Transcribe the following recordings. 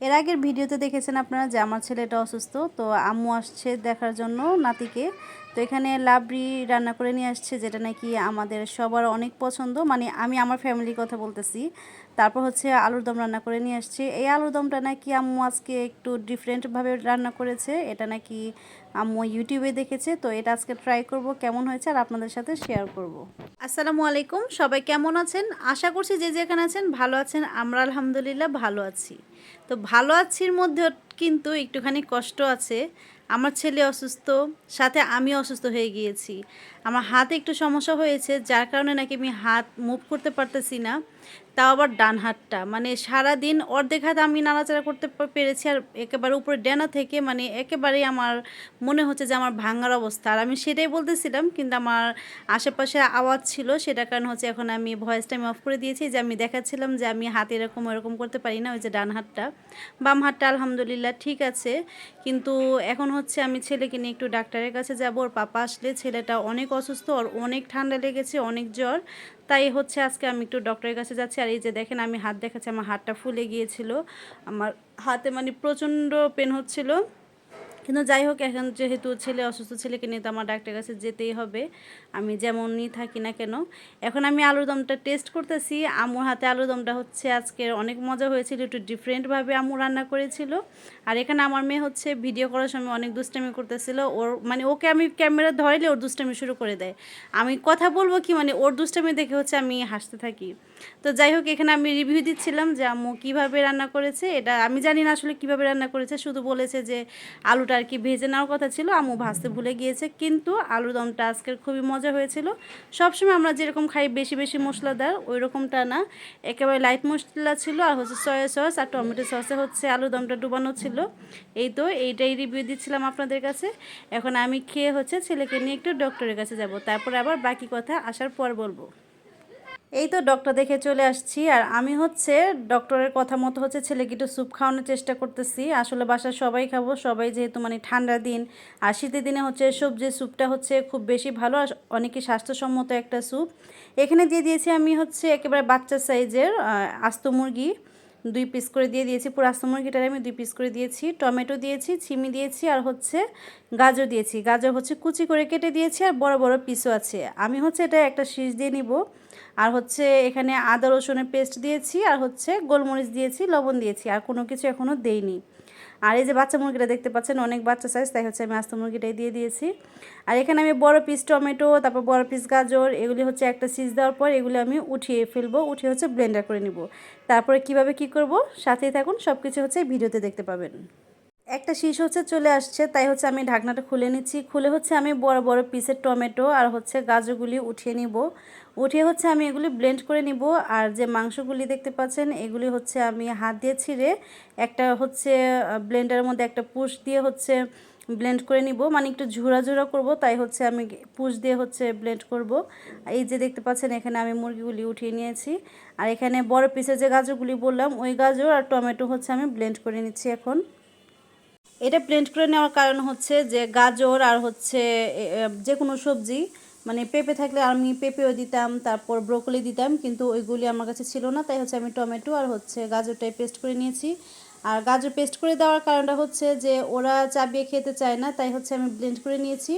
এর আগের ভিডিওতে দেখেছেন আপনারা যে আমার ছেলেটা অসুস্থ, তো আম্মু আসছে দেখার জন্য নাতিকে। তো এখানে লাবড়ি রান্না করে নিয়ে আসছে, যেটা নাকি আমাদের সবার অনেক পছন্দ। মানে আমি আমার ফ্যামিলির কথা বলতেছি। তারপর হচ্ছে আলুর দম রান্না করে নিয়ে আসছে। এই আলুর দমটা নাকি আম্মু আজকে একটু ডিফারেন্টভাবে রান্না করেছে। এটা নাকি আম্মু ইউটিউবে দেখেছে। তো এটা আজকে ট্রাই করব, কেমন হয়েছে আর আপনাদের সাথে শেয়ার করব। আসসালামু আলাইকুম, সবাই কেমন আছেন? আশা করছি যে যেখানে আছেন ভালো আছেন। আমরা আলহামদুলিল্লাহ ভালো আছি। তো ভালো আছির মধ্যে কিন্তু একটুখানি কষ্ট আছে। আমার ছেলে অসুস্থ, সাথে আমি অসুস্থ হয়ে গিয়েছি। আমার হাতে একটু সমস্যা হয়েছে, যার কারণে নাকি আমি হাত মুভ করতে পারতেছি না। তাও আবার ডান হাতটা। মানে সারা দিন অর্ধেক হাত আমি নাড়াচাড়া করতে পেরেছি আর একেবারে উপরে ডেনা থেকে মানে একেবারেই আমার মনে হচ্ছে যে আমার ভাঙার অবস্থা। আর আমি সেটাই বলতেছিলাম, কিন্তু আমার আশেপাশে আওয়াজ ছিল, সেটার কারণে হচ্ছে এখন আমি ভয়েসটা আমি অফ করে দিয়েছি যে আমি দেখাচ্ছিলাম যে আমি হাত এরকম এরকম করতে পারি না, ওই যে ডান হাতটা। বাম হাতটা আলহামদুলিল্লাহ ঠিক আছে, কিন্তু এখন হচ্ছে আমি ছেলেকে নিয়ে একটু ডাক্তারের কাছে যাব। ওর পাপা আসলে ছেলেটা অনেক অসুস্থ, ওর অনেক ঠান্ডা লেগেছে, অনেক জ্বর। তাই হচ্ছে আজকে আমি একটু ডক্টরের কাছে যাচ্ছি। আর এই যে দেখেন, আমি হাত দেখাচ্ছি, আমার হাতটা ফুলে গিয়েছিল। আমার হাতে মানে প্রচণ্ড পেন হচ্ছিল। কিন্তু যাই হোক, এখন যেহেতু ছেলে, অসুস্থ ছেলেকে নিয়ে তো আমার ডাক্তারের কাছে যেতেই হবে। আমি যেমনই থাকি না কেন, এখন আমি আলুর দমটা টেস্ট করতেছি। আমুর হাতে আলুর দমটা হচ্ছে আজকে অনেক মজা হয়েছিল, একটু ডিফারেন্টভাবে আমু রান্না করেছিল। আর এখানে আমার মেয়ে হচ্ছে ভিডিও করার সময় অনেক দুষ্টামি করতেছিল। ওর মানে ওকে আমি ক্যামেরা ধরাইলে ওর দুষ্টামি শুরু করে দেয়। আমি কথা বলব কি মানে ওর দুষ্টামি দেখে হচ্ছে আমি হাসতে থাকি। তো যাই হোক, এখানে আমি রিভিউ দিচ্ছিলাম যে আম্মু কীভাবে রান্না করেছে। এটা আমি জানি না আসলে কীভাবে রান্না করেছে। শুধু বলেছে যে আলুটা আর কি ভেজে নেওয়ার কথা ছিল, আম্মু ভাজতে ভুলে গিয়েছে, কিন্তু আলুর দমটা আজকের খুবই মজা হয়েছিল। সবসময় আমরা যেরকম খাই বেশি বেশি মশলাদার ওই রকমটা না। একেবারে লাইট মশলা ছিল আর হচ্ছে সয়া সস আর টমেটো সসে হচ্ছে আলুর দমটা ডুবানো ছিল। এই তো এইটাই রিভিউ দিচ্ছিলাম আপনাদের কাছে। এখন আমি খেয়ে হচ্ছে ছেলেকে নিয়ে একটু ডক্টরের কাছে যাব। তারপর আবার বাকি কথা আসার পর বলব। এই তো ডক্টর দেখে চলে আসছি। আর আমি হচ্ছে ডক্টরের কথা মতো হচ্ছে ছেলেকে একটু স্যুপ খাওয়ানোর চেষ্টা করতেছি। আসলে বাসার সবাই খাব, সবাই যেহেতু মানে ঠান্ডা দিন। আর শীতের দিনে হচ্ছে সবজি স্যুপটা হচ্ছে খুব বেশি ভালো আর অনেকই স্বাস্থ্যসম্মত একটা স্যুপ এখানে দিয়ে দিয়েছি আমি হচ্ছে একেবারে বাচ্চা সাইজের আস্ত মুরগি। দুই পিস করে দিয়ে দিয়েছি। পুরো আস্ত মুরগিটার আমি দুই পিস করে দিয়েছি। টমেটো দিয়েছি ছিমি দিয়েছি আর হচ্ছে গাজর দিয়েছি। গাজর হচ্ছে কুচি করে কেটে দিয়েছি আর বড় বড় পিসও আছে। আমি হচ্ছে এটা একটা শীষ দিয়ে নিব। আর হচ্ছে এখানে আদা রসুনের পেস্ট দিয়েছি আর হচ্ছে গোলমরিচ দিয়েছি, লবণ দিয়েছি। আর কোনো কিছু এখনও দেইনি। আর এই যে বাচ্চা মুরগিটা দেখতে পাচ্ছেন, অনেক বাচ্চা সাইজ তাই হচ্ছে আমি আস্ত মুরগিটাই দিয়ে দিয়েছি। আর এখানে আমি বড় পিস টমেটো, তারপর বড় পিস গাজর, এগুলি হচ্ছে একটা সিজ দেওয়ার পর এগুলি আমি উঠিয়ে ফেলব, উঠিয়ে হচ্ছে ব্লেন্ডার করে নিব। তারপরে কীভাবে কি করব? সাথেই থাকুন সব কিছু হচ্ছে ভিডিওতে দেখতে পাবেন। একটা শীষ হচ্ছে চলে আসছে, তাই হচ্ছে আমি ঢাকনাটা খুলে নিচ্ছি। খুলে হচ্ছে আমি বড় বড় পিসের টমেটো আর হচ্ছে গাজরগুলি উঠিয়ে নিব। উঠিয়ে হচ্ছে আমি এগুলি ব্লেন্ড করে নিব আর যে মাংসগুলি দেখতে পাচ্ছেন, এগুলি হচ্ছে আমি হাত দিয়ে ছিঁড়ে একটা হচ্ছে ব্লেন্ডারের মধ্যে একটা পুশ দিয়ে হচ্ছে ব্লেন্ড করে নিব। মানে একটু ঝুরা ঝুরা করব, তাই হচ্ছে আমি পুশ দিয়ে হচ্ছে ব্লেন্ড করব। এই যে দেখতে পাচ্ছেন, এখানে আমি মুরগিগুলি উঠিয়ে নিয়েছি। আর এখানে বড় পিসের যে গাজরগুলি বললাম, ওই গাজর আর টমেটো হচ্ছে আমি ব্লেন্ড করে নিচ্ছি এখন। এটা ব্লেন্ড করে নেওয়ার কারণ হচ্ছে যে গাজর আর হচ্ছে যে কোনো সবজি মানে পেঁপে থাকলে আমি পেঁপেও দিতাম, তারপর ব্রোকলি দিতাম, কিন্তু ওইগুলি আমার কাছে ছিল না, তাই হচ্ছে আমি টমেটো আর হচ্ছে গাজরটাই পেস্ট করে নিয়েছি। আর গাজর পেস্ট করে দেওয়ার কারণটা হচ্ছে যে ওরা চাবিয়ে খেতে চায় না, তাই হচ্ছে আমি ব্লেন্ড করে নিয়েছি।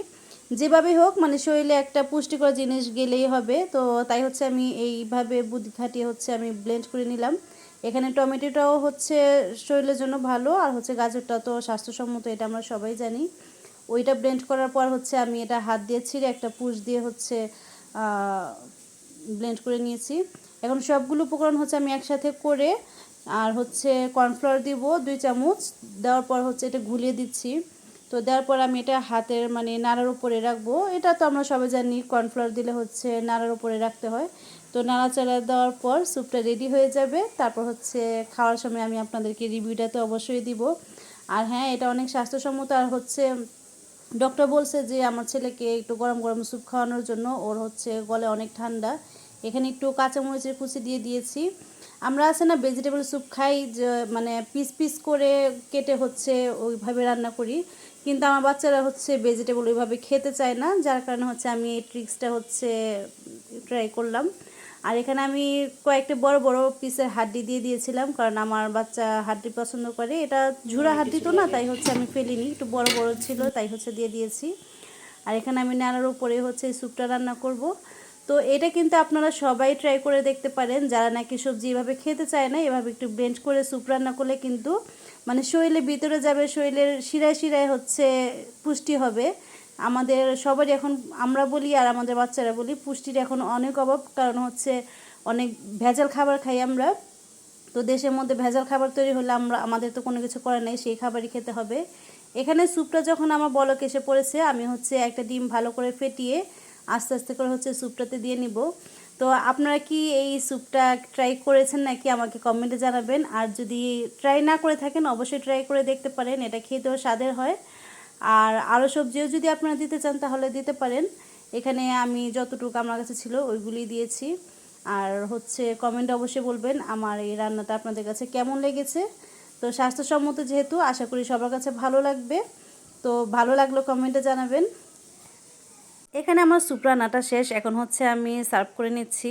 যেভাবেই হোক মানে শরীরে একটা পুষ্টিকর জিনিস গেলেই হবে, তো তাই হচ্ছে আমি এইভাবে বুদ্ধি খাটিয়ে হচ্ছে আমি ব্লেন্ড করে নিলাম। এখানে টমেটোটাও হচ্ছে শরীরের জন্য ভালো, আর হচ্ছে গাজরটা তো স্বাস্থ্যসম্মত, এটা আমরা সবাই জানি। ওইটা ব্লেন্ড করার পর হচ্ছে আমি এটা হাত দিয়ে ছিঁড়ে একটা পুষ দিয়ে হচ্ছে ব্লেন্ড করে নিয়েছি। এখন সবগুলো উপকরণ হচ্ছে আমি একসাথে করে, আর হচ্ছে কর্নফ্লাওয়ার দিব দুই চামচ। দেওয়ার পর হচ্ছে এটা ঘুলিয়ে দিচ্ছি। তো দেওয়ার পর আমি এটা হাতের মানে নাড়ার উপরে রাখব। এটা তো আমরা সবাই জানি কর্নফ্লাওয়ার দিলে হচ্ছে নাড়ার উপরে রাখতে হয়। তো নাড়াচাড়া দেওয়ার পর স্যুপটা রেডি হয়ে যাবে। তারপর হচ্ছে খাওয়ার সময় আমি আপনাদেরকে রিভিউটা তো অবশ্যই দিব। আর হ্যাঁ এটা অনেক স্বাস্থ্যসম্মত। আর হচ্ছে ডক্টর বলছে যে আমার ছেলেকে একটু গরম গরম স্যুপ খাওয়ানোর জন্য ওর হচ্ছে গলে অনেক ঠান্ডা। এখানে একটু কাঁচামরিচের কুচি দিয়ে দিয়েছি। আমরা আছে না ভেজিটেবল স্যুপ খাই মানে পিস পিস করে কেটে হচ্ছে ওইভাবে রান্না করি। কিন্তু আমার বাচ্চারা হচ্ছে ভেজিটেবল ওইভাবে খেতে চায় না। যার কারণে হচ্ছে আমি এই ট্রিক্সটা হচ্ছে ট্রাই করলাম। আর এখানে আমি কয়েকটা বড় বড় পিসের হাড্ডি দিয়ে দিয়েছিলাম কারণ আমার বাচ্চা হাড্ডি পছন্দ করে। এটা ঝুরা হাড্ডি তো না তাই হচ্ছে আমি ফেলিনি একটু বড় বড় ছিল তাই হচ্ছে দিয়ে দিয়েছি। আর এখানে আমি নানার উপরে হচ্ছে স্যুপটা রান্না করব। তো এটা কিন্তু আপনারা সবাই ট্রাই করে দেখতে পারেন যারা নাকি সবজি এভাবে খেতে চায় না এভাবে একটু ব্লেন্ড করে স্যুপ রান্না করলে কিন্তু মানে শরীরের ভিতরে যাবে শরীরের শিরায় শিরায় হচ্ছে পুষ্টি হবে। আমাদের সবারই এখন আমরা বলি আর আমাদের বাচ্চারা বলি, পুষ্টির এখন অনেক অভাব। কারণ হচ্ছে অনেক ভেজাল খাবার খাই আমরা। তো দেশের মধ্যে ভেজাল খাবার তৈরি হলে আমরা, আমাদের তো কোনো কিছু করার নেই, সেই খাবারই খেতে হবে। এখানে স্যুপটা যখন আমার বলক এসে পড়েছে, আমি হচ্ছে একটা ডিম ভালো করে ফেটিয়ে আস্তে আস্তে করে হচ্ছে স্যুপটাতে দিয়ে নিব। তো আপনারা কি এই স্যুপটা ট্রাই করেছেন নাকি আমাকে কমেন্টে জানাবেন। আর যদি ট্রাই না করে থাকেন, অবশ্যই ট্রাই করে দেখতে পারেন, এটা খেতেও স্বাদের হয়। আর আরও সবজিও যদি আপনারা দিতে চান তাহলে দিতে পারেন। এখানে আমি যতটুকু আমার কাছে ছিল ওইগুলি দিয়েছি। আর হচ্ছে কমেন্ট অবশ্যই বলবেন আমার এই রান্নাটা আপনাদের কাছে কেমন লেগেছে। তো স্বাস্থ্যসম্মত যেহেতু, আশা করি সবার কাছে ভালো লাগবে। তো ভালো লাগল কমেন্টে জানাবেন। এখানে আমার স্যুপ রান্নাটা শেষ, এখন হচ্ছে আমি সার্ভ করে নিচ্ছি।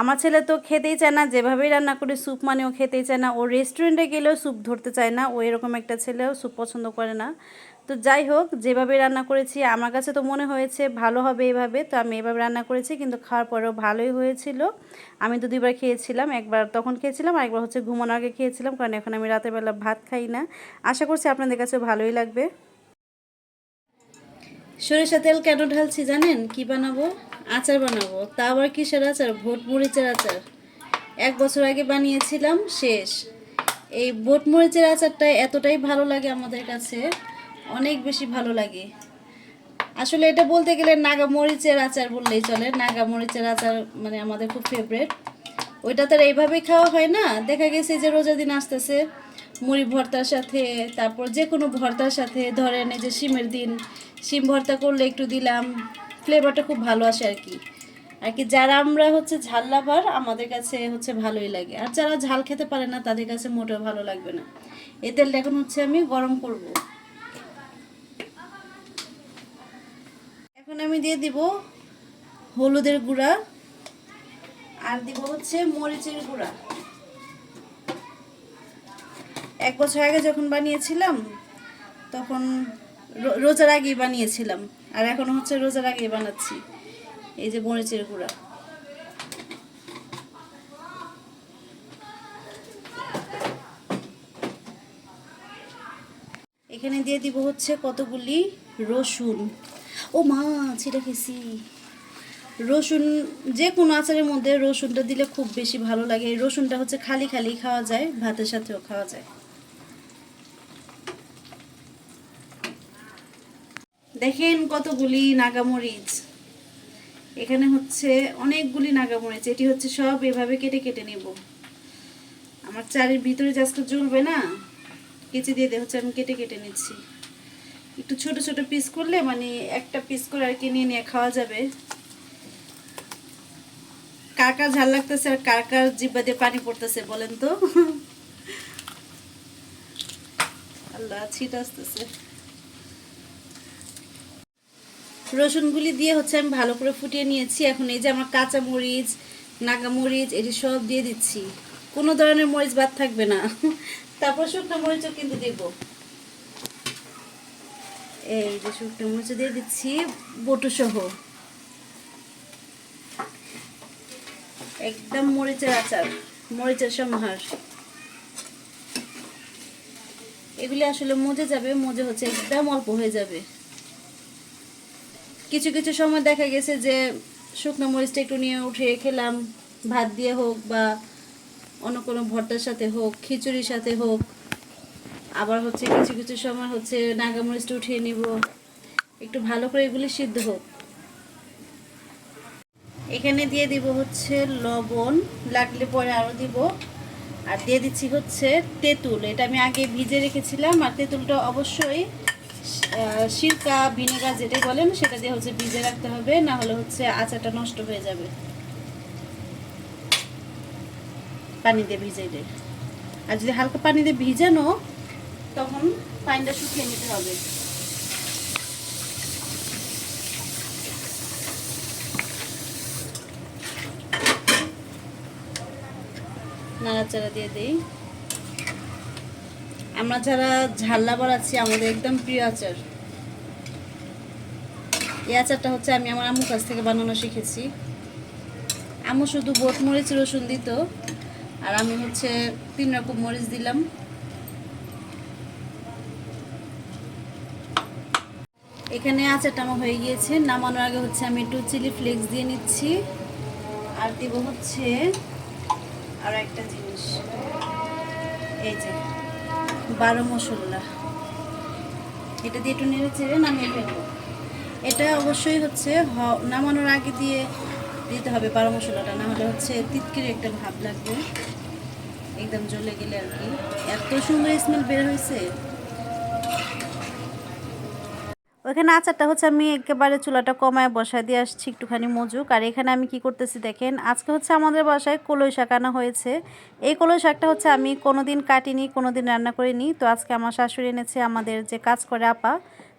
আমার ছেলে তো খেতেই চায় না, যেভাবেই রান্না করে স্যুপ মানেও খেতেই চায় না। ও রেস্টুরেন্টে গেলেও স্যুপ ধরতে চায় না, ও এরকম একটা ছেলেও স্যুপ পছন্দ করে না। তো যাই হোক, যেভাবে রান্না করেছি, আমার কাছে তো মনে হয়েছে ভালো হবে এভাবে, তো আমি এভাবে রান্না করেছি, কিন্তু খাওয়ার পরেও ভালোই হয়েছিল। আমি তো দুইবার খেয়েছিলাম, একবার তখন খেয়েছিলাম আর একবার হচ্ছে ঘুমানোর আগে খেয়েছিলাম, কারণ এখন আমি রাতের বেলা ভাত খাই না। আশা করছি আপনাদের কাছে ভালোই লাগবে। সরিষা তেল কেন ঢালছি জানেন? কি বানাবো? আচার বানাবো। তা আবার কিসের আচার? ভোট মরিচের আচার। এক বছর আগে বানিয়েছিলাম, শেষ। এই ভোট মরিচের আচারটা এতটাই ভালো লাগে আমাদের কাছে। অনেক বেশি ভালো লাগে। আসলে এটা বলতে গেলে নাগা মরিচের আচার বললেই চলে। নাগা মরিচের আচার মানে আমাদের খুব ফেভারেট ওইটা তো আর এইভাবেই খাওয়া হয় না। দেখা গেছে যে রোজা দিন আসতেছে, মুড়ি ভর্তার সাথে, তারপর যে কোনো ভর্তার সাথে, ধরেন এই যে শিমের দিন, শিম ভর্তা করলে একটু দিলাম ফ্লেভারটা খুব ভালো আসে আর কি আর কি যারা আমরা হচ্ছে ঝাল লাভার, আমাদের কাছে হচ্ছে ভালোই লাগে। আর যারা ঝাল খেতে পারে না, তাদের কাছে মোটেও ভালো লাগবে না। এই তেলটা এখন হচ্ছে আমি গরম করব। এখন আমি দিয়ে দিব হলুদের গুঁড়া আর দিব হচ্ছে মরিচের গুঁড়া। এক বছর আগে যখন বানিয়েছিলাম, তখন রোজার আগেই বানিয়েছিলাম, আর এখন হচ্ছে রোজার আগেই বানাচ্ছি, এই যে মরিচের গুঁড়া। এখানে দিয়ে দিব হচ্ছে কতগুলি রসুন। ও মা ছিটা খেছি রসুন যে কোনো আচারের মধ্যে রসুনটা দিলে খুব বেশি ভালো লাগে। রসুনটা হচ্ছে খালি খালি খাওয়া যায়, ভাতের সাথেও খাওয়া যায়। দেখেন কতগুলি নাগামরিচ। এখানে হচ্ছে অনেকগুলি নাগামরিচ। এটি হচ্ছে সব এভাবে কেটে কেটে নেব। আমার চারের ভিতরে আজকে জ্বলবে না? কেচে দিয়ে দিয়ে হচ্ছে আমি কেটে কেটে নিচ্ছি। একটু ছোট ছোট পিস করলে মানে একটা পিস করে আর কি নিয়ে নিয়ে খাওয়া যাবে। কার ঝাল লাগতেছে আর কার কার জিব্বা দিয়ে পানি পড়তেছে বলেন তো? আল্লাহ, ছিট আসতেছে। রসুনগুলি দিয়ে হচ্ছে আমি ভালো করে ফুটিয়ে নিয়েছি। এখন এই যে আমার কাঁচা মরিচ, নাগা মরিচ, এটি সব দিয়ে দিচ্ছি। কোনো ধরনের মরিচ বাদ থাকবে না। তারপর শুকনো মরিচও কিন্তু দেব। এই যে শুকনো মরিচ দিয়ে দিচ্ছি, বটু সহ। একদম মরিচের আচার, মরিচের সমাহার এগুলি আসলে মজে যাবে, মজে হচ্ছে একদম অল্প হয়ে যাবে। কিছু কিছু সময় দেখা গেছে যে শুকনো মরিচটা একটু নিয়ে উঠে খেলাম, ভাত দিয়ে হোক বা অন্য কোনো ভর্তার সাথে হোক, খিচুড়ির সাথে হোক আবার হচ্ছে কিছু কিছু সময় হচ্ছে নাগা মরিচটা উঠিয়ে নিব। একটু ভালো করে এগুলি সিদ্ধ হোক। এখানে দিয়ে দিব হচ্ছে লবণ, লাগলে পরে আরও দিব। আর দিয়ে দিচ্ছি হচ্ছে তেঁতুল। এটা আমি আগে ভিজে রেখেছিলাম আর তেঁতুলটা অবশ্যই সিরকা, ভিনেগার যেটাই বলেন সেটা দিয়ে হচ্ছে ভিজে রাখতে হবে, না হলে হচ্ছে আচারটা নষ্ট হয়ে যাবে। পানি দিয়ে ভিজে ভিজাইলে আর যদি হালকা পানি দিয়ে ভিজানো তখন পানিটা শুকিয়ে নিতে হবে। নাড়াচাড়া দিয়ে দিই। আমরা যারা ঝাল্লাবার আছি, আমাদের একদম প্রিয় আচার। এই আচারটা হচ্ছে আমি আমার আম্মুর কাছ থেকে বানানো শিখেছি। আম্মু শুধু বোট মরিচ রসুন দিত, আর আমি হচ্ছে তিন রকম মরিচ দিলাম। এখানে আচারটা আমার হয়ে গিয়েছে। নামানোর আগে হচ্ছে আমি একটু চিলি ফ্লেক্স দিয়ে নিচ্ছি। আর দিব হচ্ছে আর একটা জিনিস। এই যে, বারো মশলা। এটা দিয়ে একটু নেড়ে চেড়ে নামিয়ে ফেলব। এটা অবশ্যই হচ্ছে নামানোর আগে দিয়ে দিতে হবে বারো মশলাটা না হলে হচ্ছে তিতকির একটা ভাব লাগবে। একদম জ্বলে গেলে আর কি। এত সুন্দর স্মেল বের হয়েছে। ওইখানে আচারটা হচ্ছে আমি একেবারে চুলাটা কমায় বসায় দিয়ে আসছি একটুখানি মজুক। আর এখানে আমি কি করতেছি দেখেন, আজকে হচ্ছে আমাদের বাসায় কলই শাক আনা হয়েছে। এই কলই শাকটা হচ্ছে আমি কোনোদিন কাটিনি, কোনোদিন রান্না করিনি। তো আজকে আমার শাশুড়ি এনেছে, আমাদের যে কাজ করে আপা,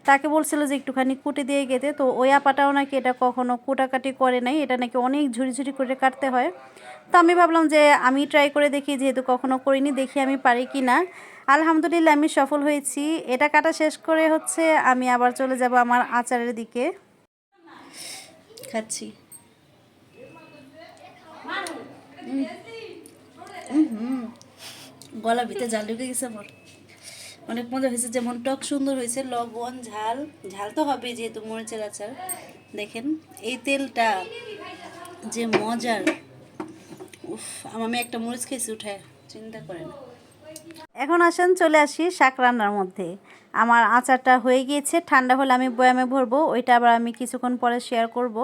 তাকে বলছিল যে একটুখানি কুটে দিয়ে গেতে তো ওই আপাটাও নাকি এটা কখনো কুটাকাটি করে নাই, এটা নাকি অনেক ঝুড়ি ঝুড়ি করে কাটতে হয়। তো আমি ভাবলাম যে আমি ট্রাই করে দেখি, যেহেতু কখনো করিনি, দেখি আমি পারি কি না আলহামদুলিল্লাহ আমি সফল হয়েছি। এটা কাটা শেষ করে হচ্ছে আমি আবার চলে যাব আমার আচারের দিকে। খাচ্ছি। গলা ভিতরে জাল ঢুকে গেছে আমার। অনেক মজা হয়েছে যেমন টক সুন্দর হয়েছে লবণ ঝাল। ঝাল তো হবে যেহেতু মরিচের আচার। দেখেন এই তেলটা যে মজার। উফ আমি একটা মরিচ খেয়েছি উঠায় চিন্তা করেন। এখন আসেন, চলে আসি শাক রান্নার মধ্যে। আমার আচারটা হয়ে গিয়েছে, ঠান্ডা হলে আমি বয়ামে ভরবো, ওইটা আবার আমি কিছুক্ষণ পরে শেয়ার করব।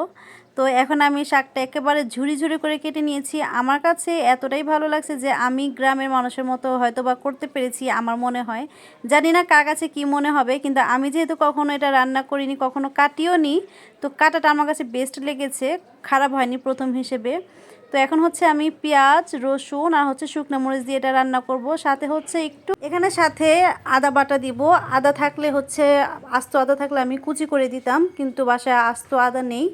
তো এখন আমি শাকটা একেবারে ঝুড়ি ঝুড়ি করে কেটে নিয়েছি। আমার কাছে এতটাই ভালো লাগছে যে আমি গ্রামের মানুষের মতো হয়তো বা করতে পেরেছি আমার মনে হয়। জানি না কার কাছে কী মনে হবে, কিন্তু আমি যেহেতু কখনো এটা রান্না করিনি, কখনো কাটিও নি তো কাটাটা আমার কাছে বেস্ট লেগেছে, খারাপ হয়নি প্রথম হিসেবে। তো এখন হচ্ছে আমি পেঁয়াজ, রসুন আর হচ্ছে শুকনো মরিচ দিয়ে এটা রান্না করব। সাথে হচ্ছে একটু এখানে সাথে আদা বাটা দিব। আদা থাকলে হচ্ছে, আস্ত আদা থাকলে আমি কুচি করে দিতাম, কিন্তু বাসায় আস্ত আদা নেই।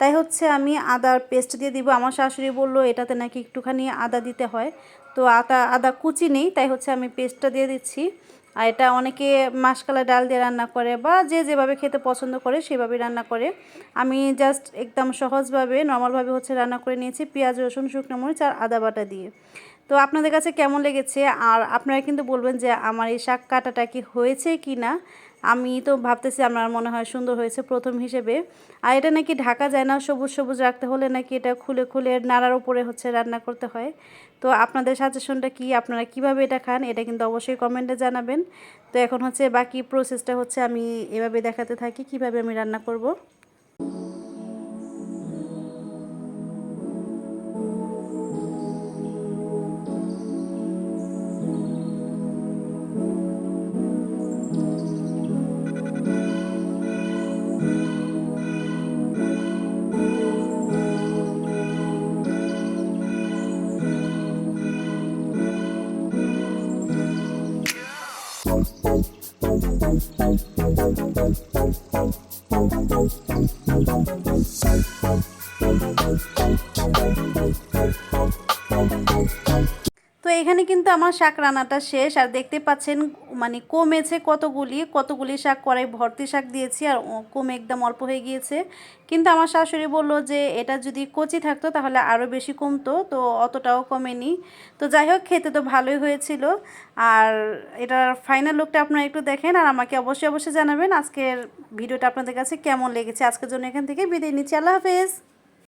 তাই হচ্ছে আমি আদার পেস্ট দিয়ে দিব। আমার শাশুড়ি বলল, এটাতে নাকি একটুখানি আদা দিতে হয়। তো আদা আদা কুচি নেই, তাই হচ্ছে আমি পেস্টটা দিয়ে দিচ্ছি। আর এটা অনেকে মাসকালা ডাল দিয়ে রান্না করে বা যে যেভাবে খেতে পছন্দ করে সেভাবে রান্না করে। আমি জাস্ট একদম সহজভাবে, নর্মালভাবে হচ্ছে রান্না করে নিয়েছি পেঁয়াজ, রসুন, শুকনো মরিচ আর আদা বাটা দিয়ে। তো আপনাদের কাছে কেমন লেগেছে? আর আপনারা কিন্তু বলবেন যে আমার এই শাক কাটাটা কি হয়েছে কি না আমি তো ভাবতেছি আমার মনে হয় সুন্দর হয়েছে প্রথম হিসেবে। আর এটা নাকি ঢাকা যায় না, সবুজ সবুজ রাখতে হলে নাকি এটা খুলে খুলে নাড়ার উপরে হচ্ছে রান্না করতে হয়। তো আপনাদের সাজেশনটা কি? আপনারা কীভাবে এটা খান? এটা কিন্তু অবশ্যই কমেন্টে জানাবেন। তো এখন হচ্ছে বাকি প্রসেসটা হচ্ছে আমি এভাবে দেখাতে থাকি, কীভাবে আমি রান্না করব। তো এখানে কিন্তু আমার শাক রান্নাটা শেষ। আর দেখতে পাচ্ছেন মানে কমেছে কতগুলি কতগুলি শাক কড়াই ভর্তি শাক দিয়েছি আর কমে একদম অল্প হয়ে গিয়েছে। কিন্তু আমার শাশুড়ি বলল যে, এটা যদি কচি থাকতো তাহলে আরও বেশি কমতো। তো অতটাও কমেনি। তো যাই হোক, খেতে তো ভালোই হয়েছিল। আর এটার ফাইনাল লুকটা আপনারা একটু দেখেন আর আমাকে অবশ্যই অবশ্যই জানাবেন আজকের ভিডিওটা আপনাদের কাছে কেমন লেগেছে। আজকের জন্য এখান থেকে বিদায় নিচ্ছি। আল্লাহ হাফেজ।